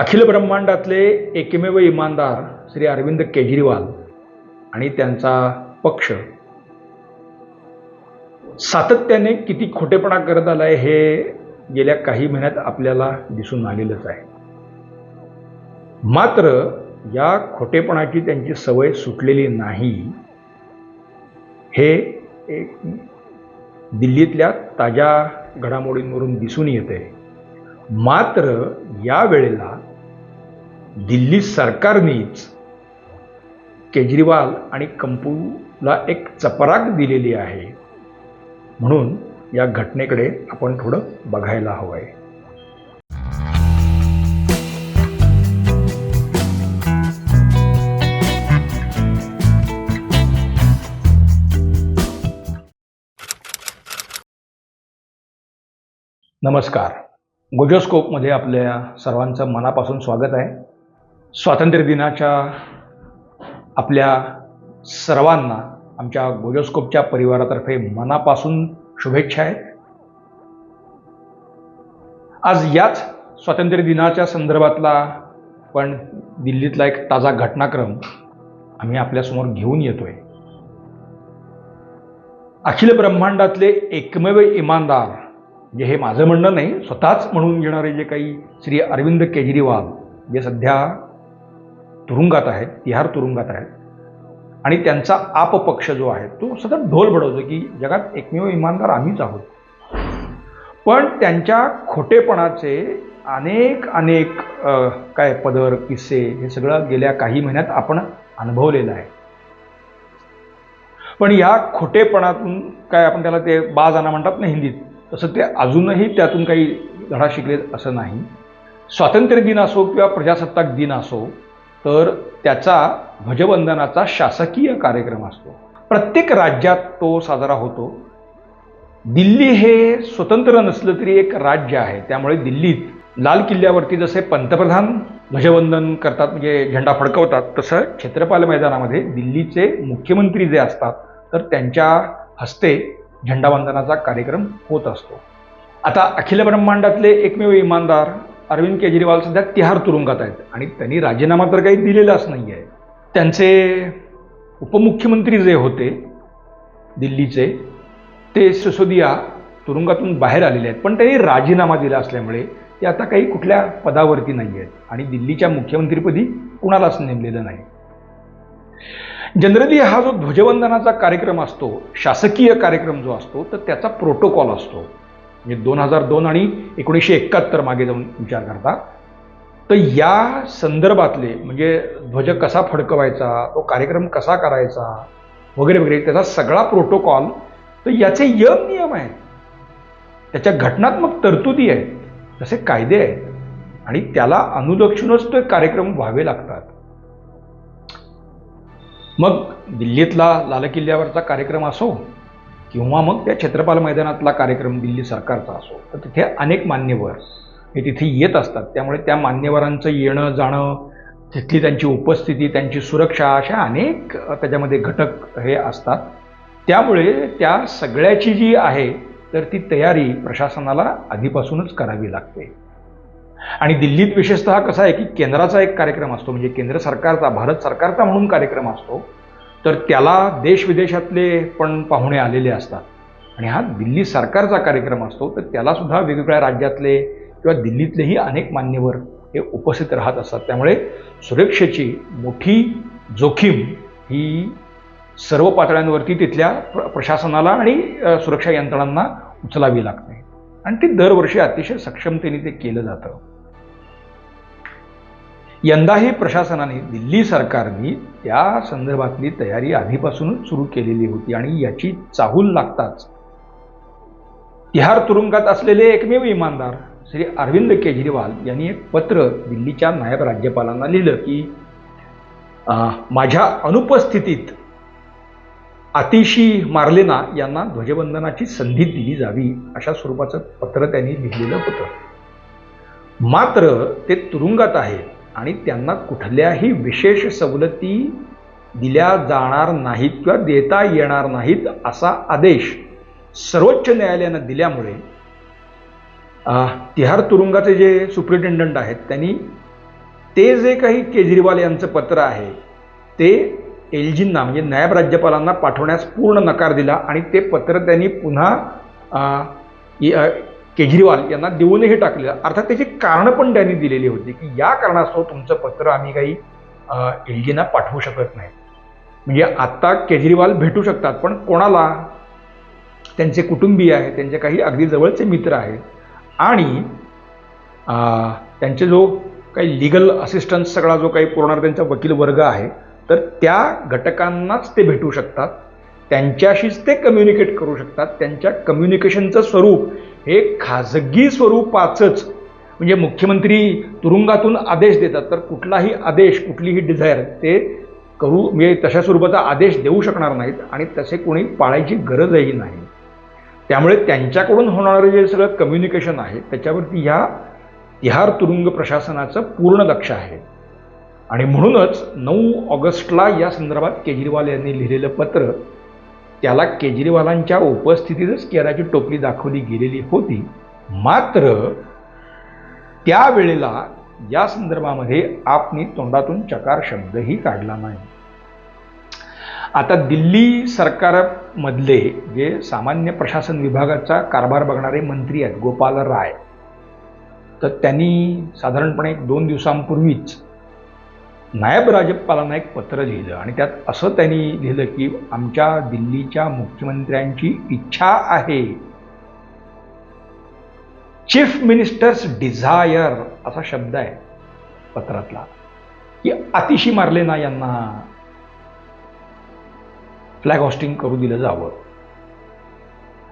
अखिल ब्रह्मांडातले एकमेव इमानदार श्री अरविंद केजरीवाल आणि त्यांचा पक्ष. सातत्याने किती खोटेपणा करत आलाय हे गेल्या काही महिन्यात आपल्याला दिसून आलेलंच आहे. मात्र या खोटेपणाची त्यांची सवय सुटलेली नाही. हे एक दिल्लीतल्या ताज्या घडामोडींवरून दिसून येते मात्र या वेळेला दिल्ली सरकारनेच केजरीवाल आणि कंपूला एक चपराक दिलेली आहे. म्हणून या घटनेकडे आपण थोडं बघायला हवं आहे नमस्कार गोजोस्कोपमध्ये आपल्या सर्वांचं मनापासून स्वागत आहे. स्वातंत्र्य दिनाच्या आपल्या सर्वांना आमच्या गोजोस्कोपच्या परिवारातर्फे मनापासून शुभेच्छा आहेत. आज याच स्वातंत्र्य दिनाच्या संदर्भातला पण दिल्लीतला एक ताजा घटनाक्रम आम्ही आपल्यासमोर घेऊन येतोय. अखिल ब्रह्मांडातले एकमेव इमानदार जे हे माझं म्हणणं नाही स्वतःच म्हणून घेणारे जे काही श्री अरविंद केजरीवाल जे सध्या तुरुंगात आहेत तिहार तुरुंगात आहेत आणि त्यांचा आप पक्ष जो आहे तो सतत ढोल बडवतो की जगात एकमेव इमानदार आम्हीच आहोत. पण त्यांच्या खोटेपणाचे अनेक अनेक काय पदर किस्से हे सगळं गेल्या काही महिन्यात आपण अनुभवलेलं आहे. पण या खोटेपणातून काय आपण त्याला ते बाजाना म्हणतात ना हिंदीत तसं ते अजूनही त्यातून काही धडा शिकले असं नाही. स्वातंत्र्य दिन असो किंवा प्रजासत्ताक दिन असो तर त्याचा ध्वजवंदनाचा शासकीय कार्यक्रम असतो. प्रत्येक राज्यात तो साजरा होतो. दिल्ली हे स्वतंत्र नसलं तरी एक राज्य आहे. त्यामुळे दिल्लीत लाल किल्ल्यावरती जसे पंतप्रधान ध्वजवंदन करतात म्हणजे झेंडा फडकवतात तसं छत्रपाल मैदानामध्ये दिल्लीचे मुख्यमंत्री जे असतात तर त्यांच्या हस्ते झेंडावंदनाचा कार्यक्रम होत असतो. आता अखिल ब्रह्मांडातले एकमेव इमानदार अरविंद केजरीवाल सध्या तिहार तुरुंगात आहेत. आणि त्यांनी राजीनामा तर काही दिलेलाच नाही आहे त्यांचे उपमुख्यमंत्री जे होते दिल्लीचे ते सिसोदिया तुरुंगातून बाहेर आलेले आहेत. पण त्यांनी राजीनामा दिला असल्यामुळे ते आता काही कुठल्या पदावरती नाही आहेत आणि दिल्लीच्या मुख्यमंत्रीपदी कुणालाच नेमलेलं नाही. जनरली हा जो ध्वजवंदनाचा कार्यक्रम असतो शासकीय कार्यक्रम जो असतो तर त्याचा प्रोटोकॉल असतो. म्हणजे दोन हजार दोन आणि एकोणीसशे एकाहत्तर मागे जाऊन विचार करता. तर या संदर्भातले म्हणजे ध्वज कसा फडकवायचा तो कार्यक्रम कसा करायचा वगैरे वगैरे त्याचा सगळा प्रोटोकॉल तर याचे यम नियम आहेत. त्याच्या घटनात्मक तरतुदी आहेत तसे कायदे आहेत. आणि त्याला अनुलक्षूनच तो कार्यक्रम व्हावे लागतात. मग दिल्लीतला लाल किल्ल्यावरचा कार्यक्रम असो किंवा मग त्या छत्रपाल मैदानातला कार्यक्रम दिल्ली सरकारचा असो तर तिथे अनेक मान्यवर हे तिथे येत असतात. त्यामुळे त्या मान्यवरांचं येणं जाणं तिथली त्यांची उपस्थिती त्यांची सुरक्षा अशा अनेक त्याच्यामध्ये घटक हे असतात. त्यामुळे त्या सगळ्याची जी आहे तर ती तयारी प्रशासनाला आधीपासूनच करावी लागते. आणि दिल्लीत विशेषतः कसं आहे की केंद्राचा एक कार्यक्रम असतो म्हणजे केंद्र सरकारचा भारत सरकारचा म्हणून कार्यक्रम असतो तर त्याला देशविदेशातले पण पाहुणे आलेले असतात. आणि हा दिल्ली सरकारचा कार्यक्रम असतो तर त्यालासुद्धा वेगवेगळ्या राज्यातले किंवा दिल्लीतलेही अनेक मान्यवर हे उपस्थित राहत असतात. त्यामुळे सुरक्षेची मोठी जोखीम ही सर्व पातळ्यांवरती तिथल्या प्र प्रशासनाला आणि सुरक्षा यंत्रणांना उचलावी लागते. आणि ते दरवर्षी अतिशय सक्षमतेने ते केलं जातं. यंदाही प्रशासनाने दिल्ली सरकारने त्या संदर्भातली तयारी आधीपासूनच सुरू केलेली होती आणि याची चाहूल लागताच. तिहार तुरुंगात असलेले एकमेव इमानदार श्री अरविंद केजरीवाल यांनी एक पत्र दिल्लीच्या नायब राज्यपालांना लिहिलं की अं, माझ्या अनुपस्थितीत आतिशी मार्लेना यांना ध्वजवंदनाची संधी दिली जावी अशा स्वरूपाचं पत्र त्यांनी लिहिलेलं होतं. मात्र ते तुरुंगात आहेत आणि त्यांना कुठल्याही विशेष सवलती दिल्या जाणार नाहीत किंवा देता येणार नाहीत असा आदेश सर्वोच्च न्यायालयानं दिल्यामुळे तिहार तुरुंगाचे जे सुप्रिटेंडंट आहेत त्यांनी ते जे काही केजरीवाल यांचं पत्र आहे ते एलजींना म्हणजे नायब राज्यपालांना पाठवण्यास पूर्ण नकार दिला आणि ते पत्र त्यांनी पुन्हा केजरीवाल यांना देऊनही टाकलेलं अर्थात त्याची कारणं पण त्यांनी दिलेली होती की या कारणास्तव तुमचं पत्र आम्ही काही एलजीना पाठवू शकत नाही. म्हणजे आत्ता केजरीवाल भेटू शकतात पण कोणाला? त्यांचे कुटुंबीय आहेत त्यांचे काही अगदी जवळचे मित्र आहेत. आणि त्यांचे जो काही लिगल असिस्टन्स सगळा जो काही पुरवणारा त्यांचा वकील वर्ग आहे तर त्या घटकांनाच ते भेटू शकतात. त्यांच्याशीच ते कम्युनिकेट करू शकतात. त्यांच्या कम्युनिकेशनचं स्वरूप हे खाजगी स्वरूपाचंच. म्हणजे मुख्यमंत्री तुरुंगातून आदेश देतात तर कुठलाही आदेश कुठलीही डिझायर ते करू म्हणजे तशा स्वरूपाचा आदेश देऊ शकणार नाहीत आणि तसे कोणी पाळायची गरजही नाही. त्यामुळे त्यांच्याकडून होणारं जे सगळं कम्युनिकेशन आहे त्याच्यावरती ह्या तिहार तुरुंग प्रशासनाचं पूर्ण लक्ष आहे. आणि म्हणूनच नऊ ऑगस्टला या संदर्भात केजरीवाल यांनी लिहिलेलं पत्र त्याला केजरीवालांच्या उपस्थितीतच केराची टोपली दाखवली गेलेली होती. मात्र त्यावेळेला या संदर्भामध्ये आपनी तोंडातून चकार शब्दही काढला नाही. आता दिल्ली सरकारमधले जे सामान्य प्रशासन विभागाचा कारभार बघणारे मंत्री आहेत गोपाल राय तर त्यांनी साधारणपणे एक दोन दिवसांपूर्वीच नायब राज्यपालांना एक पत्र लिहिलं आणि त्यात असं त्यांनी लिहिलं की आमच्या दिल्लीच्या मुख्यमंत्र्यांची इच्छा आहे. चीफ मिनिस्टर्स डिझायर असा शब्द आहे पत्रातला की अतिशी मारले ना यांना. फ्लॅग हॉस्टिंग करू दिलं जावं.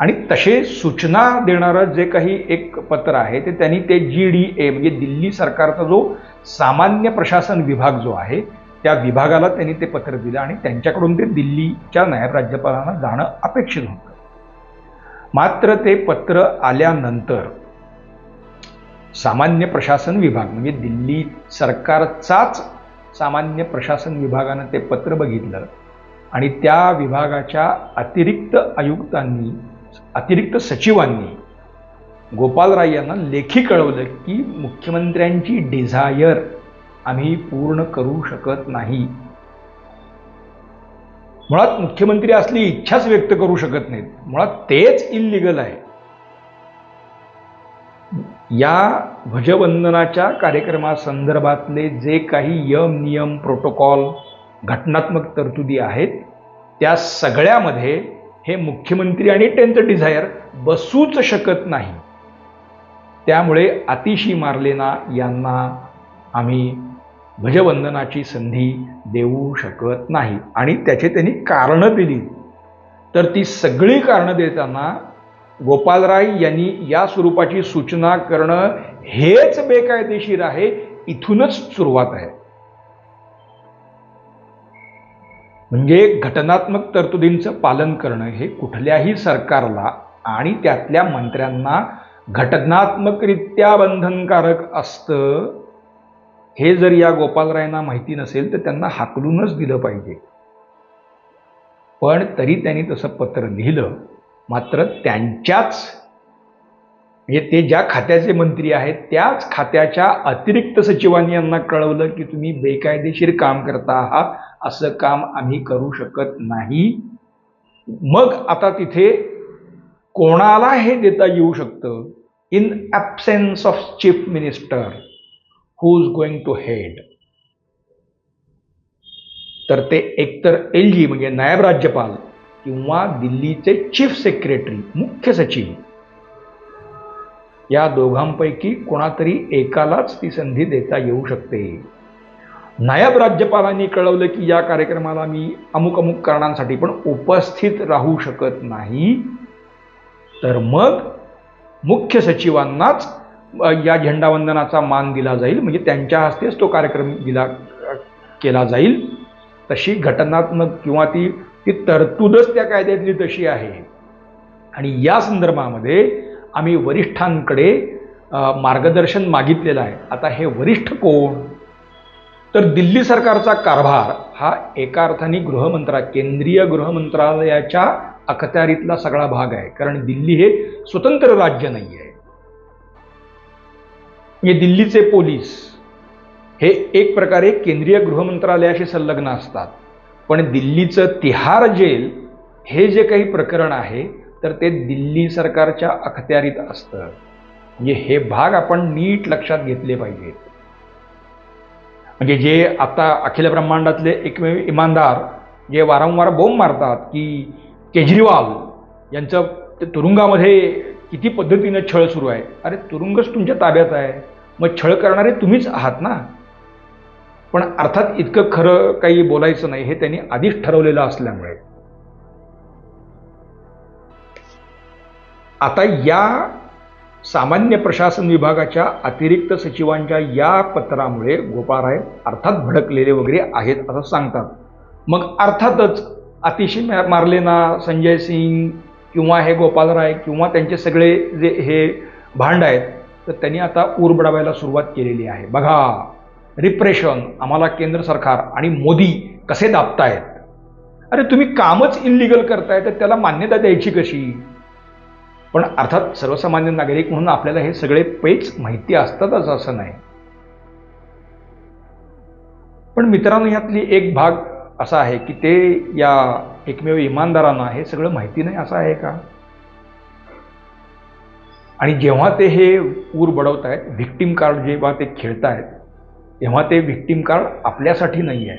आणि तसे सूचना देणारं जे काही एक पत्र आहे ते त्यांनी ते जी डी ए म्हणजे दिल्ली सरकारचा जो सामान्य प्रशासन विभाग जो आहे त्या विभागाला त्यांनी ते पत्र दिलं आणि त्यांच्याकडून ते दिल्लीच्या नायब राज्यपालांना जाणं अपेक्षित होतं. मात्र ते पत्र आल्यानंतर सामान्य प्रशासन विभाग म्हणजे दिल्ली सरकारचाच सामान्य प्रशासन विभागानं ते पत्र बघितलं आणि त्या विभागाच्या अतिरिक्त आयुक्तांनी अतिरिक्त सचिवांनी गोपाल राय यांना लेखी कळवलं की मुख्यमंत्र्यांची डिझायर आम्ही पूर्ण करू शकत नाही. मुळात मुख्यमंत्री असली इच्छाच व्यक्त करू शकत नाहीत. मुळात तेच इल्लिगल आहे. या ध्वजवंदनाच्या कार्यक्रमासंदर्भातले जे काही यम नियम प्रोटोकॉल घटनात्मक तरतुदी आहेत त्या सगळ्यामध्ये हे मुख्यमंत्री आणि त्यांचं डिझायर बसूच शकत नाही. त्यामुळे अतिशी मारलेना यांना आम्ही भजवंदनाची संधी देऊ शकत नाही. आणि त्याचे त्यांनी कारणं दिली. तर ती सगळी कारणं देताना गोपाल राय यांनी या स्वरूपाची सूचना करणं हेच बेकायदेशीर आहे इथूनच सुरुवात आहे. म्हणजे घटनात्मक तरतुदींचं पालन करणं हे कुठल्याही सरकारला आणि त्यातल्या मंत्र्यांना घटनात्मकरित्या बंधनकारक असतं हे जर या गोपालरायांना माहिती नसेल तर त्यांना हाकलूनच दिलं पाहिजे. पण तरी त्यांनी तसं पत्र लिहिलं. मात्र त्यांच्याच म्हणजे ते ज्या खात्याचे मंत्री आहेत त्याच खात्याच्या अतिरिक्त सचिवांनी यांना कळवलं की तुम्ही बेकायदेशीर काम करता आहात असं काम आम्ही करू शकत नाही. मग आता तिथे कोणाला हे देता येऊ शकतं? In absence of chief minister who's going going to head तर ते एकतर एल जी म्हणजे नायब राज्यपाल किंवा दिल्लीचे चीफ सेक्रेटरी मुख्य सचिव. या दोघांपैकी कोणातरी एकालाच ती संधी देता येऊ शकते. नायब राज्यपालांनी कळवलं की या कार्यक्रमाला मी अमुक अमुक कारणांसाठी पण उपस्थित राहू शकत नाही. तर मग मुख्य सचिवांनाच या झेंडावंदनाचा मान दिला जाईल. म्हणजे त्यांच्या हस्तेच तो कार्यक्रम दिला केला जाईल. तशी घटनात्मक किंवा ती ती तरतूदच त्या कायद्यातली तशी आहे. आणि या संदर्भामध्ये आम्ही वरिष्ठांकडे मार्गदर्शन मागितलेलं आहे. आता हे वरिष्ठ कोण? तर दिल्ली सरकारचा कारभार हा एका अर्थाने गृहमंत्रा केंद्रीय गृहमंत्रालयाच्या अखत्यारीतला सगळा भाग आहे. कारण दिल्ली हे स्वतंत्र राज्य नाही आहे. हे दिल्लीचे पोलीस हे एक प्रकारे केंद्रीय गृहमंत्रालयाशी संलग्न असतात. पण दिल्लीचं तिहार जेल हे जे काही प्रकरण आहे तर ते दिल्ली सरकारच्या अखत्यारीत असतं. म्हणजे हे भाग आपण नीट लक्षात घेतले पाहिजेत. म्हणजे जे आता अखिल ब्रह्मांडातले एकमेव इमानदार जे वारंवार बोंब मारतात की केजरीवाल यांचं ते तुरुंगामध्ये किती पद्धतीनं छळ सुरू आहे? अरे तुरुंगच तुमच्या ताब्यात आहे. मग छळ करणारे तुम्हीच आहात ना? पण अर्थात इतकं खरं काही बोलायचं नाही हे त्यांनी आधीच ठरवलेलं असल्यामुळे. आता या सामान्य प्रशासन विभागाच्या अतिरिक्त सचिवांच्या या पत्रामुळे गोपाळराय अर्थात भडकलेले वगैरे आहेत असं सांगतात. मग अर्थातच अतिशय मार्लेना संजय सिंग किंवा हे गोपालराय किंवा त्यांचे सगळे जे हे भांड आहेत तर त्यांनी आता ऊर बडावायला सुरुवात केलेली आहे. बघा रिप्रेशन आम्हाला केंद्र सरकार आणि मोदी कसे दाबतायत? अरे तुम्ही कामच इनलिगल करताय तर त्याला मान्यता द्यायची कशी? पण अर्थात सर्वसामान्य नागरिक म्हणून आपल्याला हे सगळे पेच माहिती असतातच असं नाही. पण मित्रांनो यातली एक भाग असा आहे की ते या एकमेव इमानदारांना हे सगळं माहिती नाही असं आहे का? आणि जेव्हा ते हे ऊर बडवत आहेत व्हिक्टीम कार्ड जेव्हा ते खेळतायत तेव्हा ते व्हिक्टीम कार्ड आपल्यासाठी नाही आहे.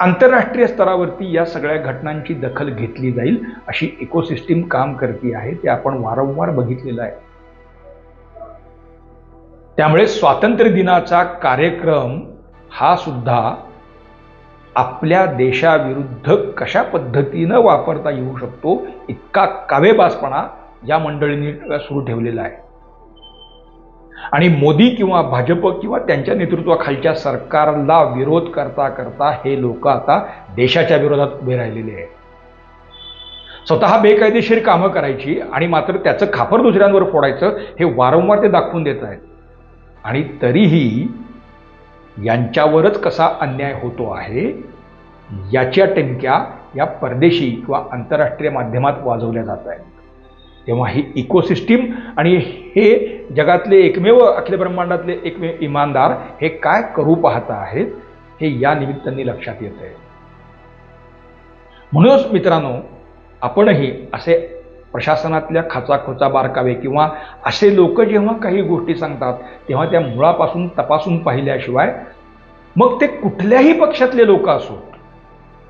आंतरराष्ट्रीय स्तरावरती या सगळ्या घटनांची दखल घेतली जाईल अशी इकोसिस्टीम काम करते आहे ते आपण वारंवार बघितलेलं आहे. त्यामुळे स्वातंत्र्य दिनाचा कार्यक्रम हा सुद्धा आपल्या देशाविरुद्ध कशा पद्धतीनं वापरता येऊ शकतो इतका कावेबाजपणा या मंडळींनी सुरू ठेवलेला आहे. आणि मोदी किंवा भाजप किंवा त्यांच्या नेतृत्वाखालच्या सरकारला विरोध करता करता हे लोक आता देशाच्या विरोधात उभे राहिलेले आहेत. स्वतः बेकायदेशीर कामं करायची आणि मात्र त्याचं खापर दुसऱ्यांवर फोडायचं हे वारंवार ते दाखवून देत आहेत. आणि तरीही यांच्यावरच कसा अन्याय होतो आहे याच्या टेमक्या या परदेशी किंवा आंतरराष्ट्रीय माध्यमात वाजवल्या जात आहेत. तेव्हा ही इकोसिस्टीम आणि हे जगातले एकमेव अखिल ब्रह्मांडातले एकमेव इमानदार हे काय करू पाहत आहेत हे या निमित्ताने लक्षात येत आहे म्हणूनच मित्रांनो आपणही असे प्रशासनातल्या खाचाखोचा बारकावे किंवा असे लोक जेव्हा काही गोष्टी सांगतात तेव्हा त्या मुळापासून तपासून पाहिल्याशिवाय मग ते कुठल्याही पक्षातले लोक असो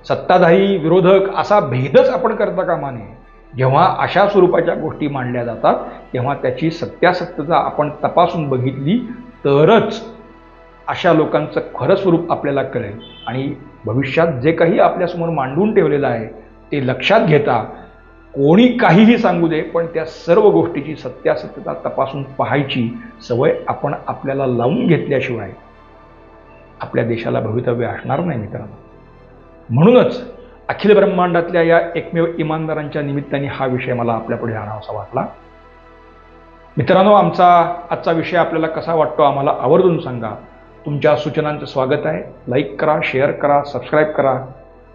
सत्ताधारी विरोधक असा भेदच आपण करता कामा नये. जेव्हा अशा स्वरूपाच्या गोष्टी मांडल्या जातात तेव्हा त्याची सत्यासत्यता आपण तपासून बघितली तरच अशा लोकांचं खरं स्वरूप आपल्याला कळेल. आणि भविष्यात जे काही आपल्यासमोर मांडून ठेवलेलं आहे ते लक्षात घेता कोणी काहीही सांगू दे पण त्या सर्व गोष्टीची सत्यासत्यता तपासून पाहायची सवय आपण आपल्याला लावून घेतल्याशिवाय आपल्या देशाला भवितव्य असणार नाही मित्रांनो. म्हणूनच अखिल ब्रह्मांडातल्या या एकमेव इमानदारांच्या निमित्ताने हा विषय मला आपल्यापुढे आणावासा वाटला. मित्रांनो आमचा आजचा विषय आपल्याला कसा वाटतो आम्हाला आवर्जून सांगा. तुमच्या सूचनांचं स्वागत आहे. लाईक करा शेअर करा सबस्क्राईब करा.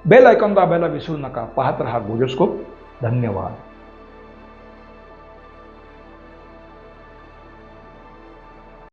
बेल आयकॉन दाबायला विसरू नका. पाहत रहा गोजोस्कोप धन्यवाद.